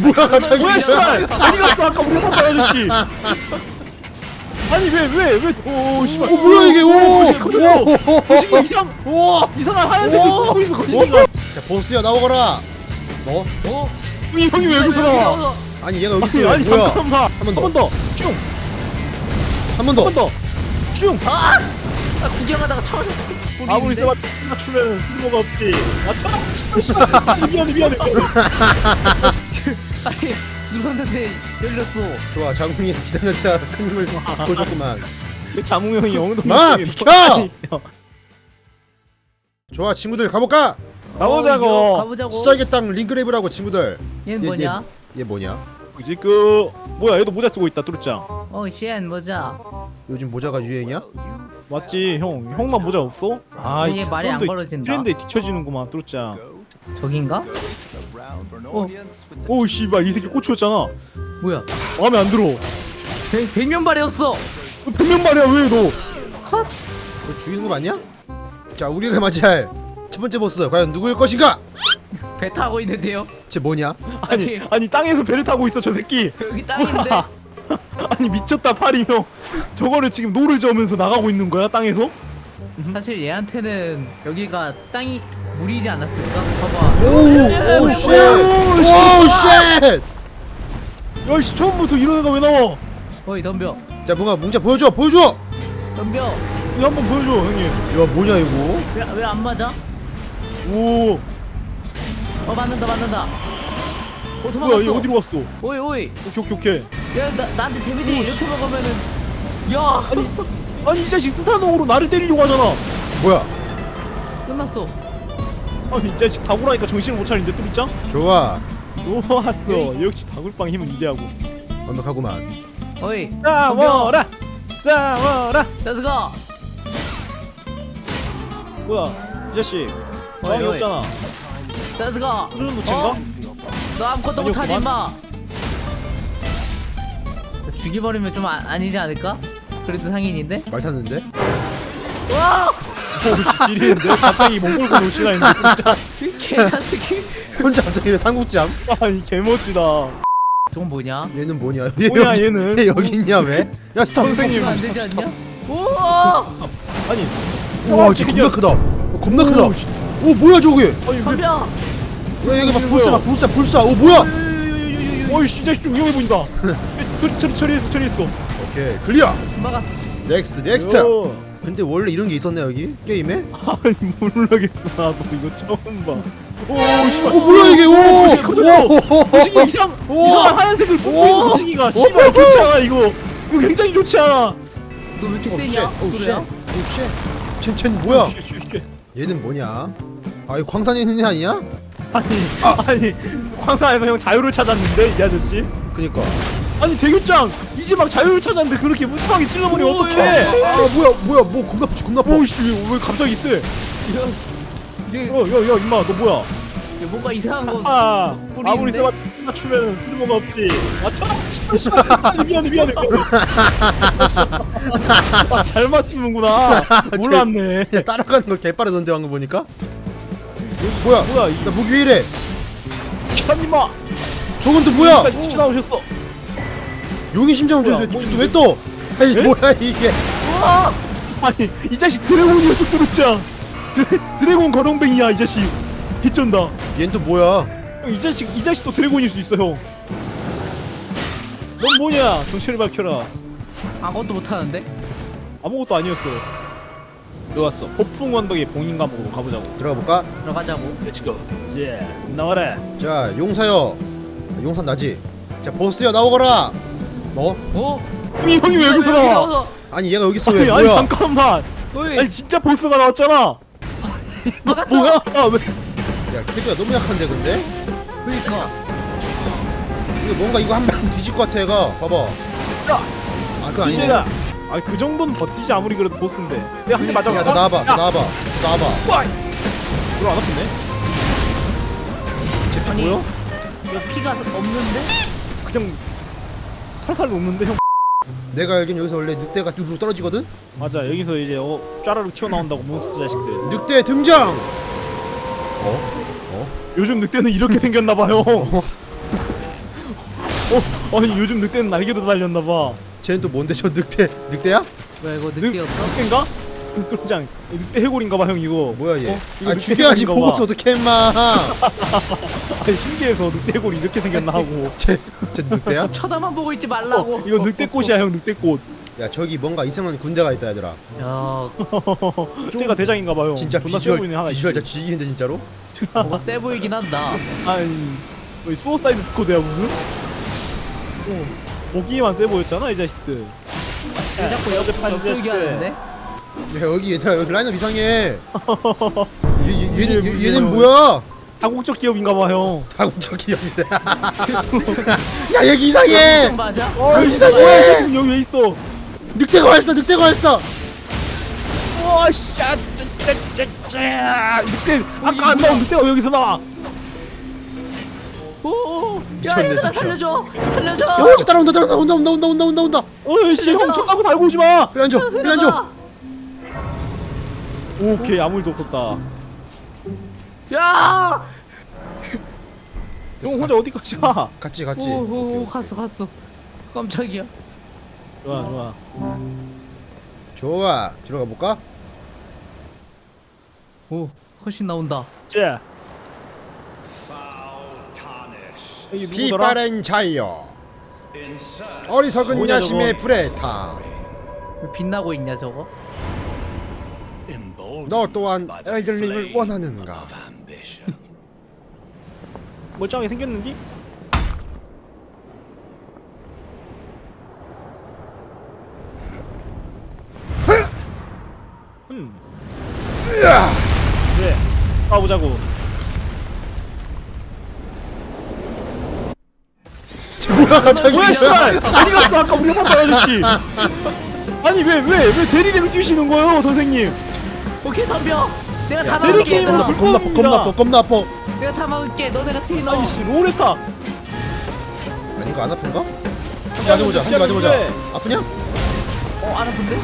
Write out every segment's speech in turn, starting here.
뭐야 갑자기? 뭐야 씨발! 어디 갔어 아까 우리 봤던 아저씨. 아니 왜 왜왜오 씨발. 오 뭐야 이게? 오 거시기 이상 오! 이상한 하얀색을 오! 보고 있어 거시기가 자 보스야 나오거라. 너? 어? 이 형이 왜 여기서 나와 아니 얘가 여기 아니 있어 아니 뭐야? 잠깐만. 한 번 더. 한번더쭉한 한번 더. 번더쭉. 아! 아 구경하다가 쳐졌어. 아무리? 세봐 맞추면 쓸모가 없지. 맞춰 씨발, 씨발. 미안해 미안해 아니 누웠는데 열렸어. 좋아 장군이 기다렸다 큰 힘을 보여줬구만 자몽 형이 엉덩이 마, 비켜! 좋아 친구들 가볼까? 가보자고 어, 가보자고. 시작의 땅 링크레이브라고 친구들 얘는 얘, 뭐냐? 얘, 얘 뭐냐? 이제 그 뭐야 얘도 모자 쓰고 있다 뚜루짱 어, 쉔 모자. 요즘 모자가 유행이야? 맞지 형 형만 모자 없어? 아얘이 말이 안 걸어진다. 트렌드에 뒤처지는구만 뚜루짱 저긴가? 어, 오우 씨발 이 새끼 꽂혔잖아 뭐야? 마음에 안 들어 백, 백면발이었어. 분명 말이야 왜 너 컷. 너 죽이는 거 맞냐? 자 우리가 맞이할 첫 번째 보스 과연 누구일 것인가? 배 타고 있는데요. 쟤 뭐냐? 아니 아니. 아니 땅에서 배를 타고 있어 저 새끼 여기 땅인데. 뭐야? 아니 미쳤다 파리 형 저거를 지금 노를 저으면서 나가고 있는 거야 땅에서? 사실 얘한테는 여기가 땅이 물이지 않았을까? 봐봐. 오오 쉣! 오 쉣! 야씨 처음부터 이런 애가 왜 나와 어이 덤벼. 자 뭔가 뭉자 보여줘 보여줘! 덤벼. 이거 한번 보여줘 형님 야 뭐냐 이거? 왜 왜 안 맞아? 오 어 맞는다 맞는다. 어 뭐야 도망갔어. 이거 어디로 갔어 오이 오이. 오케이 오케이 오케이 야 나, 나한테 데미지 이렇게 먹으면은 야 아니 이 자식 스타노으로 나를 때리려고 하잖아 뭐야? 끝났어. 아니 이 자식 다구라니까 정신을 못 차리는데 뚜루짱? 좋아 좋았어 역시 다굴빵 힘은 위대하고 완벽하구만 어이 싸워라 싸워라 Let's go. 뭐야 이 자식 어이, 정이 어이. 없잖아 Let's go. 흐르는 노친가? 어? 너 아무것도 아니요, 못하지 그만. 임마. 죽여버리면 좀 아, 아니지 않을까? 그래도 상인인데? 말 탔는데? 와! 오 지리는데 갑자기 몽골군 오시나 했는데 개자식이. 혼자 갑자기 왜 삼국지함? 아니 개멋지다 저건 뭐냐? 얘는 뭐냐? 얘 뭐야 여기, 얘는 얘 여기 있냐 왜? 야 스탑 선생님. 안 되지 않냐? 우와! 아니 와 진짜 겁나 크다 어, 겁나 오, 크다 씨. 오 뭐야 저게 아니 왜 덤벼! 야 막? 불사 막 불사 불사 오 뭐야 어이씨 이 자식 좀 위험해 보인다 처리 처리 처리했어 처리했어 오케이 클리어 막았어. 넥스트 넥스트 요. 근데 원래 이런 게 있었나 여기? 게임에? 아니 모르겠어 나도 이거 처음 봐 오 씨발 오 뭐야 이게 오! 거시기 커졌어. 오! 이상 오! 이상한 하얀색을 보고 있어 거시기가 씨발 좋지 않아 이거 이거 굉장히 좋지 않아 너왜 이렇게 오, 세냐? 쉣. 오, 그래야? 쉣. 오, 쉣. 쟨, 쟨 뭐야? 쉣, 쉣, 쉣. 얘는 뭐냐? 아, 이거 광산에 있는 애 아니야? 아니 아니 광산에서 형 자유를 찾았는데 이 아저씨 그니까. 아니 대교장 이제 막 자유를 찾았는데 그렇게 무참하게 찔러버리면 오, 어떡해 아, 뭐야, 뭐야, 뭐 겁나 아프지, 겁나 아파. 오씨 왜, 왜 갑자기 쎄? 이거 이게 야야야 임마 너 뭐야 이게 뭔가 이상한 거 아 뿌리는데? 아무리 세봐 맞추면 쓸모가 없지 맞춰? 씨발, 씨발. 미안해 미안해 아, 잘 맞추는구나 몰랐네 야, 따라가는 거 개빠르던데, 방금 보니까? 뭐야? 뭐야 이나 무기 왜 이래? 기사님아 저건 또 뭐야? 여기까지 튀어나오셨어 용의 심장은 또, 뭐야, 또, 뭐또왜 또? 아니, 에? 뭐야, 이게. 우와! 아니 이 자식 드래곤이었어 드래, 드래곤 거렁뱅이야 이 자식 개쩐다 얜 또 뭐야? 형, 이 자식 이 자식도 드래곤일 수 있어 형. 넌 뭐냐? 정체를 밝혀라. 아무것도 못하는데? 아무것도 아니었어. 좋았어. 폭풍 언덕의 봉인 감옥으로 가보자고. 들어가 볼까? 들어가자고 렛츠고. 이제 나와라. 자, 용사여. 아, 용사 나지? 자, 보스여, 나오거라! 뭐? 어? 이 형이 왜 여기서 나와? 아니, 얘가 여기 있어, 아니, 왜? 아니 뭐야? 잠깐만. 어이 아니 진짜 보스가 나왔잖아. 막았어! 뭐야? 아, 왜? 야, 캐드가 너무 약한데, 근데? 그니까 이거 뭔가 이거 한 방 뒤질 것 같아, 얘가. 봐봐. 야, 아, 그거 아니네. 이제야. 아니 그 정도는 버티지 아무리 그래도 보스인데. 내가 한대 맞아. 야, 너 나와봐, 너 나와봐, 너 나와봐. 와. 이거 안 아픈데? 쟤 아니. 보여? 이거 피가 없는데? 그냥 살살 녹는데 형. 내가 알기엔 여기서 원래 늑대가 뚝뚝 떨어지거든? 맞아 여기서 이제 어 짜라로 튀어나온다고 몬스터 자식들. 늑대 등장! 어? 요즘 늑대는 이렇게 생겼나봐요. 어, 아니 요즘 늑대는 날개도 달렸나봐. 쟤는 또 뭔데 저 늑대 늑대야? 뭐야 이거 늑- 늑대였어? 늑대인가? 늑대장 늑대 해골인가봐 형 이거. 뭐야 얘? 어? 이거 아 늑대 죽여야지 해골인가 보고서 봐. 어떻게 임마 아니 신기해서 늑대 해골이 이렇게 생겼나 하고. 쟤 쟤 늑대야? 쳐다만 보고 있지 말라고 어, 이거 늑대꽃이야 형 늑대꽃. 야 저기 뭔가 이상한 군대가 있다 얘들아 야 쟤가 대장인가봐 형. 진짜 존나 세 비주얼 보이네 하나. 비주얼 진짜 지기는데 진짜로? 뭐가 세 보이긴 한다 아니 뭐 수어사이드 스쿼드야 무슨? 어, 보기만 세 보였잖아 이 자식들. 왜 자꾸 옆, 어젯밤 옆 끌기 자식들. 하는데? 야 여기 얘들아 여기 라인업 이상해 얘, 얘, 얘, 얘. 얘는 뭐야? 다국적 기업인가봐 형. 다국적 기업이래 야 여기 이상해 좀 맞아? 어, 이 이상해. 뭐야 이 자식 여기 왜 있어? 늑대가 왔어 늑대가 왔어 와, 씨, 아, 짜, 짜, 짜, 짜. 늑대, 아까 안 나온 늑대가 왜 여기서 나와? 오오오 야 미쳤네, 얘들아 진짜. 살려줘 살려줘 어, 저 따라온다 따라온다 온다 온다 온다 온다 온다 온다 어이, 씨, 형, 척하고 달고 오지 마. 빨리 앉아 빨리 앉아 오케이, 아무 일도 없었다. 야 형 혼자 어디까지 가? 같이 같이 오오오 갔어 갔어 깜짝이야 좋아, 좋아. 좋아 들어가 볼까? 오 훨씬 나온다 자. 누구더라? 피바렌 자이어 어리석은 뭐냐, 야심의? 불에 타. 왜 빛나고 있냐 저거? 너 또한 엘들링을 원하는가? 멀쩡하게 생겼는지? 음. 그래, 싸우자고. 뭐야 갑자기? 뭐야 씨발! 어디 갔어 아까 우리 봤던 아저씨! 아니 왜 왜 왜 대리를 뛰시는 거예요 선생님? 오케이 덤벼. 내가 다 막을게 게임으로 불- 겁나 아파 겁나 아파 겁나 아파. 내가 다 막을게. 너네가 트위너 아니 씨 롤했다. 아니 이거 안 아픈가? 한대 맞아보자 한대 맞아보자. 아프냐? 어안 아픈데?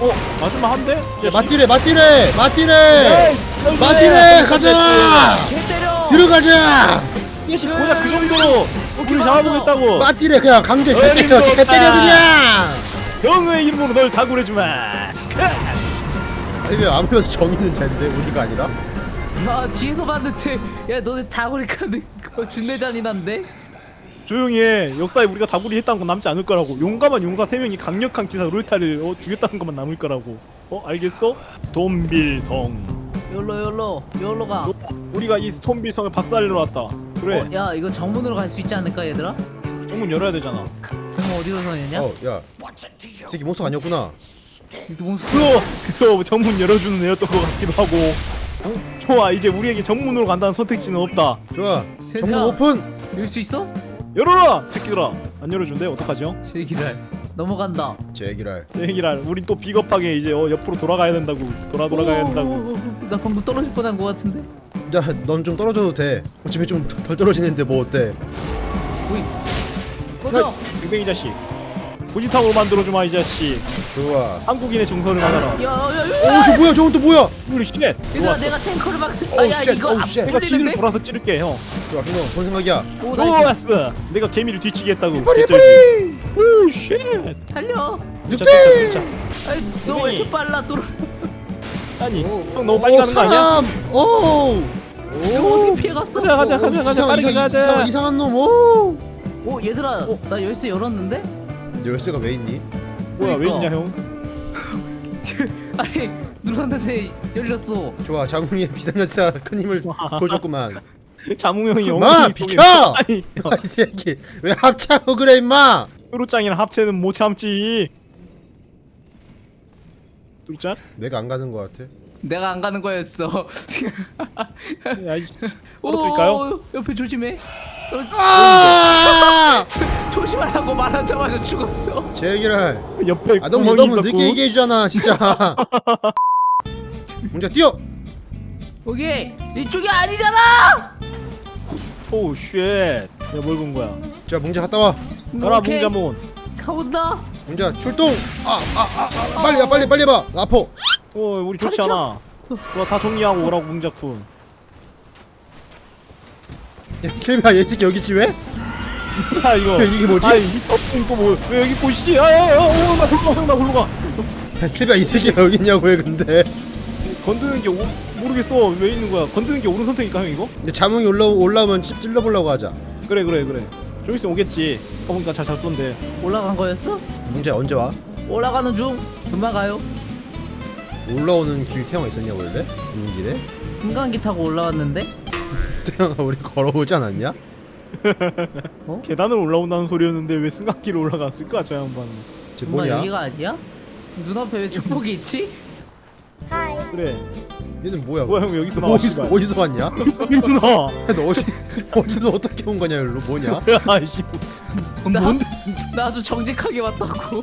어 마지막 한 대? 야, 맞디래 맞디래 맞디래 맞디래 가자. 개 때려. 들어가자. 이씨 고작 그 정도로 우리 잡아보겠다고. 맞디래 그냥 강제 개 때려 개 없다. 때려 그냥. 정의의 이름으로 널 다구려주마 아니 왜 아무래도 정의는 쟤인데 우리가 아니라 아 뒤에서 봤는데 야 너네 다구리 카드 그거 준내 잔인한데? 조용히 해 역사에 우리가 다구리 했다는 건 남지 않을 거라고 용감한 용사 3명이 강력한 기사 롤타를 어, 죽였다는 것만 남을 거라고 어 알겠어? 돈빌성 열로 열로 열로 가. 너- 우리가 이 스톤빌성을 박살내러 왔다 그래 어, 야 이거 정문으로 갈 수 있지 않을까 얘들아? 정문 열어야 되잖아 정문 어디로 서느냐? 어야 새끼 몬스터 아니었구나 몬스터 그거 그거 정문 열어주는 애였던 것 같기도 하고 어? 좋아 이제 우리에게 정문으로 간다는 선택지는 없다 좋아 세자. 정문 오픈 열수 있어? 열어라 새끼들아 안 열어준대 어떡하죠? 제기랄 넘어간다. 제기랄 얘기랄 우린 또 비겁하게 이제 어, 옆으로 돌아가야 된다고 돌아 돌아가야 된다고 오, 나 방금 떨어질 뻔한 것 같은데. 야넌 좀 떨어져도 돼 어차피 좀 덜 떨어지는데 뭐 어때 오이 꺼져. 댕댕이 자식 고지탕으로 만들어주마 이 자식 좋아 한국인의 정서를 받아라 야야야. 오저 뭐야 저건 또 뭐야 우리 쉣 얘들아 좋았어 내가 탱커를 막 쓰. 아 야 쉣, 이거 안 쉣. 내가 뒤를 풀리는데? 돌아서 찌를게 형 좋아 형뭔 생각이야 오. 좋았어 내가 개미를 뒤치게 했다고 이빨이 개쩔지 오쉣 달려. 늑대 아이 너왜 이렇게 빨라 또? 아니 오, 형 너무 빨리 오, 가는 거 아니야? 사람 오 이거 어떻게 피해갔어? 가자 가자 오, 가자 가자 이상, 빠르게 이상, 가자 이상한, 이상한 놈 오. 오 얘들아 어. 나 열쇠 열었는데? 열쇠가 왜 있니? 뭐야 왜 그러니까. 있냐 형 아니 눌렀는데 열렸어. 좋아 자몽이의 비상열쇠가 큰 힘을 보여줬구만 자몽 형이 마, 비켜! 아니 아 이 새끼 왜 합차고 그래 임마 뚜루짱이랑 합체는 못 참지 뚜루짱? 내가 안 가는 거 같아 내가 안 가는 거였어. 떨어뜨릴까요? 오, 옆에 조심해. 아 조심하라고 말하자마자 죽었어. 제기랄 옆에 아 너무 구멍이 너무 있었고. 늦게 얘기해 주잖아 진짜 문제 뛰어 오케이 이쪽이 아니잖아. 오우 쉣 내가 뭘 본 거야 자 뭉자 갔다 와 가라 오케이, 몽자몬 가본다. 뭉자 출동! 아 아아 빨리 와 빨리 빨리 해봐. 나 아파. 어 우리 좋지. 않아. 좋아 다 정리하고 오라고 뭉자쿤 야 킬비야 얘 새끼 여기 있지 왜? 아 이거. 이게 뭐지? 아이 이또뭐왜 여기 보시지 아야야 어나 굴러 형나 굴러 가. 필비야 이 새끼가 여기 있냐고 해 근데? 건드는 게 오, 모르겠어. 왜 있는 거야? 건드는 게 옳은 선택일까 형 이거? 근데 자몽이 올라, 올라오면 찔- 찔러보려고 하자. 그래 그래 그래 좀 있으면 오겠지 가보니까 잘 잡던데 올라간 거였어? 문제 언제 와? 올라가는 중 금방 가요 올라오는 길 태영아 있었냐 원래? 오는 길에? 승강기 타고 올라왔는데 태영아 우리 걸어오지 않았냐? 계단을 올라온다는 소리였는데 왜 승강기로 올라갔을까 저 양반은 쟤 엄마 뭐냐? 여기가 아니야? 눈앞에 왜 축복이 있지? 그래 얘는 뭐야? 뭐야 형 여기서 나와 어디서, 씨발 어디서 왔냐? 여기서 나와 너 어디, 어디서 어떻게 온 거냐 일로 뭐냐? 아이씨 나- 뭔데 나 아주 정직하게 왔다고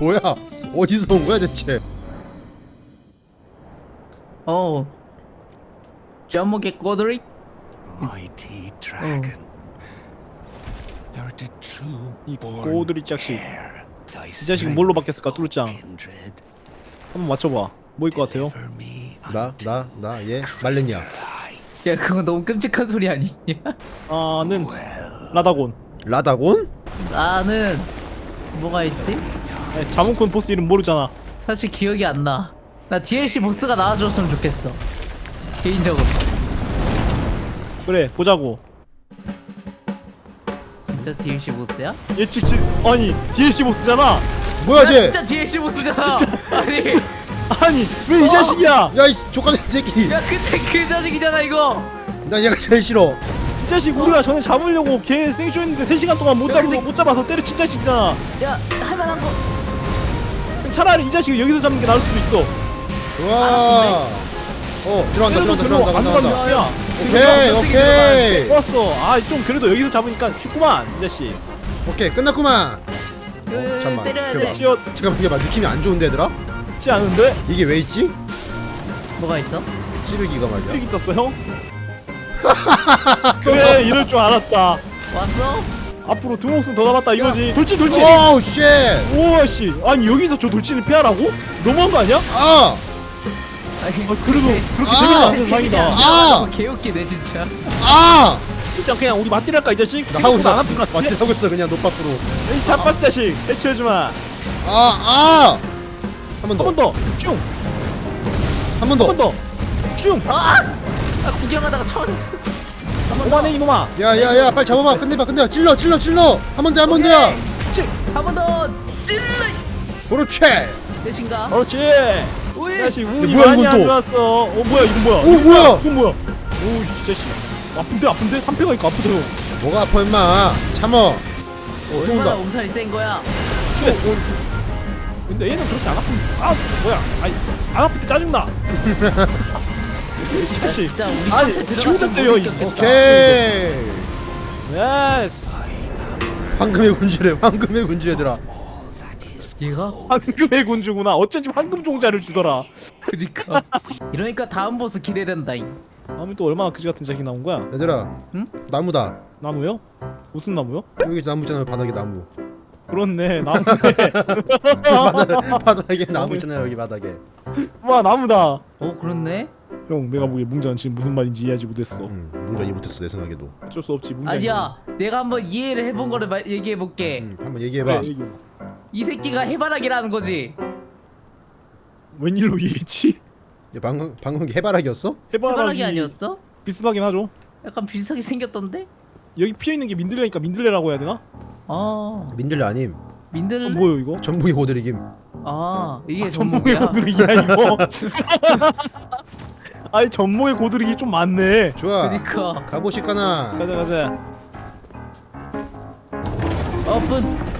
뭐야? 어디서 온 거야 대체? 어 젖먹의 꼬들이 Mighty dragon. Thou art a true 이 born 꼬들이 heir. Thy 이 자식은 뭘로 바뀌었을까 뚜루짱 kindred, 한번 맞춰봐 뭐일 것 같아요? 나, 나, 나, 얘 말렸냐? light. 야 그거 너무 끔찍한 소리 아니냐? 아는 라다곤 라다곤? 나는 뭐가 있지? 네, 자몽콘 보스 이름 모르잖아 사실 기억이 안 나. 나 DLC 보스가 나와줬으면 좋겠어. 개인적으로. 그래 보자고 진짜 DLC 보스야? 예측 지 아니 DLC 보스잖아 뭐야 나 쟤? 진짜 DLC 보스잖아. 아니, 아니 왜이 어. 자식이야 야이 족같은 새끼! 야 그때 그 자식이잖아 이거. 나 얘가 제일 싫어 이 자식 우리가 전에 잡으려고 걔 생쇼했는데 3 시간 동안 못 야, 잡고 근데- 못 잡아서 때려친 자식이잖아 야 할만한 거. 차라리 이 자식을 여기서 잡는 게 나을 수도 있어 와. 어 들어간다 때려도 들어간다 별로 들어간다 안 들어간다. 야 오케이 오케이 좋았어 아 좀 그래도 여기서 잡으니까 쉽구만 이 자식 오케이 끝났구만. 그, 어, 잠깐만, 때려야 기다려봐. 돼. 찌어 잠깐 이게 막 느낌이 안 좋은데 얘들아? 있지 않은데 이게 왜 있지? 뭐가 있어? 찌르기가 말이야. 여기 떴어 형 그래 이럴 줄 알았다 왔어? 앞으로 두 목숨 더 남았다 이거지 돌진 돌진 오우 쉣. 오씨 아니 여기서 저 돌진을 피하라고? 너무한 거 아니야? 아. 아니, 아 그래도 그렇게 아! 없는 상이다 아! 개웃기네 진짜. 아. 진짜 그냥 우리 맞디를 할까 이 자식? 나 하고 안 있어. 마트 하고 있어 그냥 노빠꾸로. 이 잡밥 자식 해치워주마 아 아. 한번 더. 한번 더! 쭉! 한 번 한 번 더. 더! 쭉! 아! 아 구경하다가 쳐졌어. 오만해 이놈아! 야야야 빨리 잡아봐. 끝내봐 끝내봐. 찔러 찔러 찔러. 한 번 더 한 번 더야. 한번 더 찔러. 그렇지. 대신가? 그렇지! 오이. 이 자식 운이 뭐야, 많이 이건 안 또? 좋았어 어 뭐야 이건 뭐야 오 뭐야? 이건 뭐야 오이 자식 아픈데 아픈데? 한패가 있고 아프대요 뭐가 아파 임마. 참어. 얼마나 온다. 몸살이 센 거야? 쭉! 어, 근데 얘는 그렇게 안 아픈 아 뭐야 아이 안 아플 때 짜증나 이 야, 자식 진짜 우리 아니, 지 혼자 때려, 이-. 오케이. 예스 황금의 군주래. 황금의 군주 얘들아. 얘가? 황금의 군주구나 어쩐지 황금 종자를 주더라 그니까 이러니까 다음 보스 기대된다 잉 다음에 또 얼마나 그지 같은 자식 나온 거야 얘들아. 응? 나무다. 나무요? 무슨 나무요? 여기 나무 있잖아요 바닥에 나무. 그렇네 나무네 바닥, 바닥에 나무 있잖아요 여기 바닥에. 와 나무다 어 그렇네? 형 내가 보기에 뭉자는 지금 무슨 말인지 이해하지 못했어 응 뭔가 이해 못했어 내 생각에도. 어쩔 수 없지 뭉자 아니야 내가 한번 이해를 해본 거를 말, 얘기해볼게 응 한번 얘기해봐. 왜, 이거 이 새끼가 해바라기라는 거지 웬일로 이해했지? 얘 방금 방금 게 해바라기였어? 해바라기, 해바라기 아니었어? 비슷하긴 하죠 약간 비슷하게 생겼던데? 여기 피어 있는 게 민들레니까 민들레라고 해야 되나? 아 민들레 아님. 민들레? 아, 뭐요 이거? 전북이 고드리김. 아 이게 전목의 전목이야? 고드리기야 이거 아니 전목의 고드리기 좀 많네 좋아. 그니까 가보실까나. 가자 가자 오픈